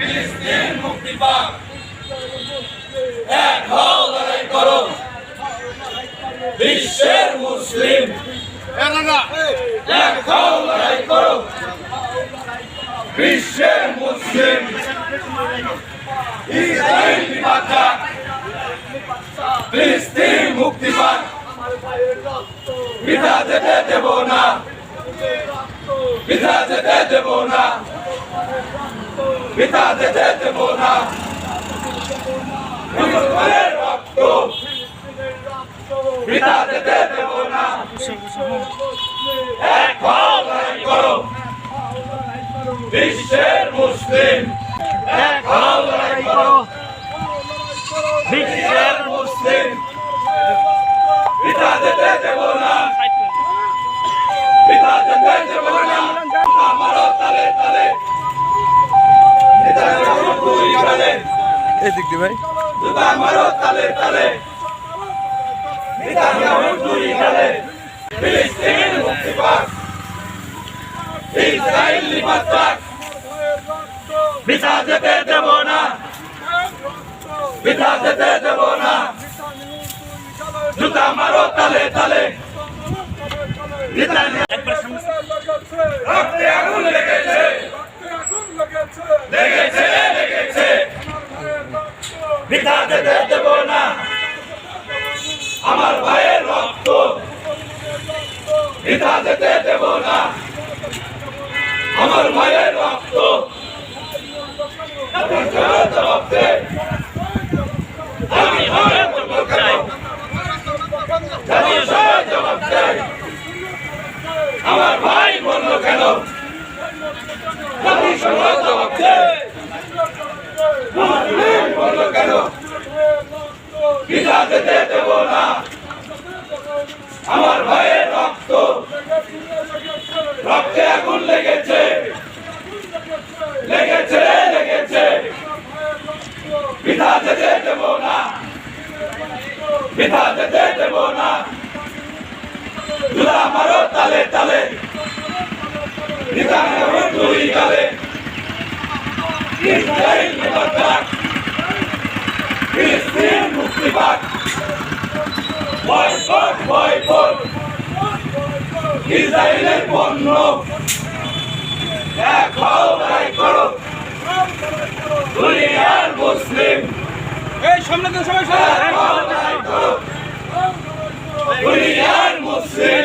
ফিলিস্তিন মুক্তি পাক। এক লড়াই করো। বিশ্বের মুসলিম। এক লড়াই করো। বিশ্বের মুসলিম। ইসরায়েল বিমাতা ফিলিস্তিন মুক্তি পাক। বিধা যেতে দেব না। বিধা যেতে দেব না। বিধা যেতে না মুসলমানের রক্ত বিধা যেতে না এক হও লড়াই করো। বিশ্বের মুসলিম। এক হও লড়াই করো। বিশ্বের মুসলিম। বিধা যেতে না বিধা যেতে ইসরায়েল নিপাত পাক বিধা যেতে দেব না বিধা যেতে দেব না জুতা মারো তালে তালে বিধা রক্তে আগুন লেগেছে লেগেছে বিধা যেতে দেব না আমার ভাইয়ের রক্ত বিধা যেতে দেব না। আমার ভাইয়ের রক্ত। জবাব আমি জবাব আমার ভাই বলল কেন? সবাই জবাব আমার কেন? না। আমার ভাইয়ের রক্ত রক্তে আগুন লেগেছে। লেগেছে লেগেছে। বিধা যেতে দেব না। বিধা যেতে দেব না। দুলা মারো তালে তালে। বিধা মারো দুই গালে। ইসরায়েল মুবারক। ফিলিস্তিন মুক্তি পাক। Boycott boycott. ইসরায়েলের পণ্য এক হও লড়াই করো দুনিয়ার মুসলিম এই সামনে তো সবাই সবাই মুসলিম